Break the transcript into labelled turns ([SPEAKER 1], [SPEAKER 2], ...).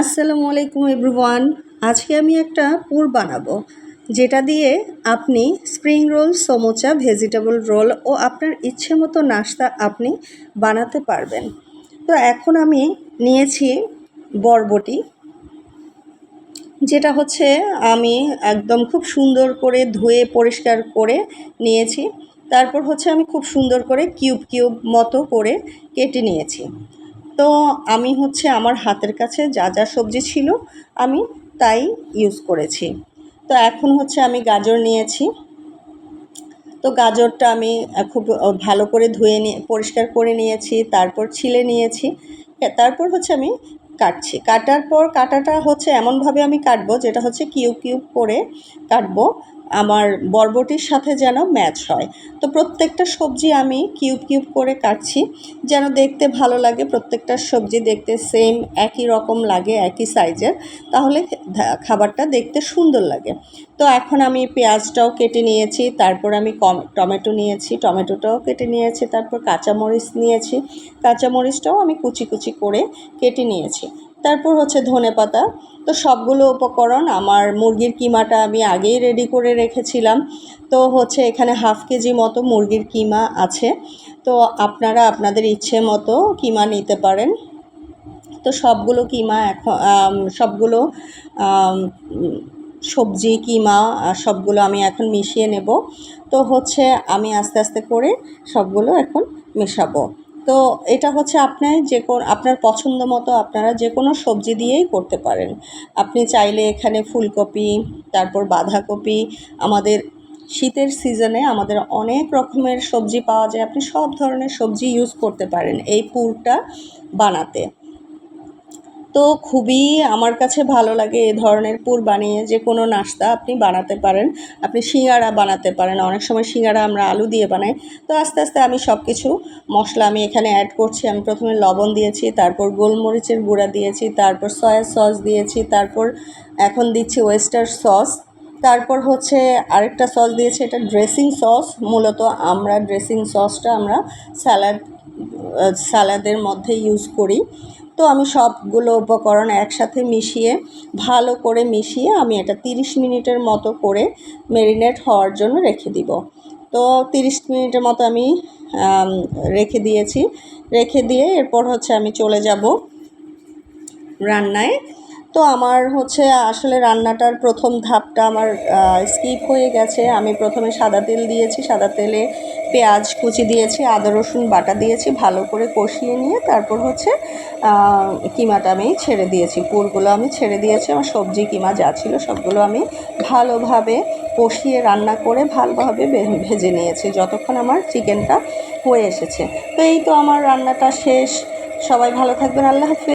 [SPEAKER 1] আসসালামু আলাইকুম এভরিওয়ান। আজকে আমি একটা পুর বানাবো, যেটা দিয়ে আপনি spring roll, samosa, vegetable roll ও আপনার ইচ্ছে মতো নাস্তা আপনি বানাতে পারবেন। তো এখন আমি নিয়েছি বরবটি, যেটা হচ্ছে আমি একদম খুব সুন্দর করে ধুয়ে পরিষ্কার করে নিয়েছি। তারপর হচ্ছে আমি খুব সুন্দর করে কিউব কিউব মতো করে কেটে নিয়েছি। তো আমি হচ্ছে আমার হাতের কাছে যা যা সবজি ছিল আমি তাই ইউজ করেছি। তো এখন হচ্ছে আমি গাজর নিয়েছি। তো গাজরটা আমি খুব ভালো করে ধুয়ে নিয়ে, পরিষ্কার করে নিয়েছি, তারপর ছিলে নিয়েছি। তারপর হচ্ছে আমি কাটছি। কাটার পর কাটাটা হচ্ছে এমনভাবে আমি কাটবো, যেটা হচ্ছে কিউব কিউব করে কাটবো। আমার বরবটির সাথে যেন ম্যাচ হয়। তো প্রত্যেকটা সবজি আমি কিউব কিউব করে কাটছি, যেন দেখতে ভালো লাগে। প্রত্যেকটা সবজি দেখতে সেম একই রকম লাগে, একই সাইজের তাহলে খাবারটা দেখতে সুন্দর লাগে। তো এখন আমি পেঁয়াজটাও কেটে নিয়েছি, তারপর আমি কম, টমেটো নিয়েছি, টমেটোটাও কেটে নিয়েছি, তারপর কাঁচামরিচ নিয়েছি। কাঁচামরিচটাও আমি কুচি কুচি করে কেটে নিয়েছি। তারপর হচ্ছে ধনে পাতা। তো সবগুলো উপকরণ আমার মুরগির কিমাটা আমি আগেই রেডি করে রেখেছিলাম। তো হচ্ছে এখানে হাফ কেজি মতো মুরগির কিমা আছে। তো আপনারা আপনাদের ইচ্ছে মতো কিমা নিতে পারেন। তো সবগুলো কিমা এখন সবগুলো সবজি কিমা সবগুলো আমি এখন মিশিয়ে নেব। তো হচ্ছে আমি আস্তে আস্তে করে সবগুলো এখন মেশাবো। তো এটা হচ্ছে আপনার যে কোন, আপনার পছন্দ মতো আপনারা যে কোনো সবজি দিয়েই করতে পারেন। আপনি চাইলে এখানে ফুলকপি, তারপর বাঁধাকপি, আমাদের শীতের সিজনে আমাদের অনেক রকমের সবজি পাওয়া যায়। আপনি সব ধরনের সবজি ইউজ করতে পারেন এই পুরটা বানাতে। তো খুবই আমার কাছে ভালো লাগে এ ধরনের পুর বানিয়ে, যে কোনো নাস্তা আপনি বানাতে পারেন। আপনি সিঙ্গারা বানাতে পারেন। অনেক সময় সিঙ্গারা আমরা আলু দিয়ে বানাই। তো আস্তে আস্তে আমি সব কিছু মশলা আমি এখানে অ্যাড করছি। আমি প্রথমে লবণ দিয়েছি, তারপর গোলমরিচের গুঁড়া দিয়েছি, তারপর সয়া সস দিয়েছি, তারপর এখন দিচ্ছি ওয়েস্টার সস তারপর হচ্ছে আরেকটা সস দিয়েছি, এটা ড্রেসিং সস মূলত আমরা ড্রেসিং সসটা আমরা স্যালাড স্যালাদের মধ্যে ইউজ করি। তো আমি সবগুলো উপকরণ একসাথে মিশিয়ে, ভালো করে মিশিয়ে আমি এটা তিরিশ মিনিটের মতো করে মেরিনেট হওয়ার জন্য রেখে দিব। তো তিরিশ মিনিটের মতো আমি, রেখে দিয়েছি। রেখে দিয়ে এরপর হচ্ছে আমি চলে যাব রান্নায়। তো আমার হচ্ছে আসলে রান্নাটার প্রথম ধাপটা আমার স্কিপ হয়ে গেছে। আমি প্রথমে সাদা তেল দিয়েছি, সাদা তেলে পেঁয়াজ কুচি দিয়েছি, আদা, রসুন, বাটা দিয়েছি, ভালো করে কষিয়ে নিয়ে তারপর হচ্ছে কিমাটা আমি ছেড়ে দিয়েছি। পুরগুলো আমি ছেড়ে দিয়েছি, আমার সবজি কিমা যা ছিল সবগুলো আমি ভালোভাবে কষিয়ে রান্না করে ভালোভাবে ভেজে নিয়েছি, যতক্ষণ আমার চিকেনটা হয়ে এসেছে। তো এই তো আমার রান্নাটা শেষ। সবাই ভালো থাকবেন। আল্লাহ হাফিজ।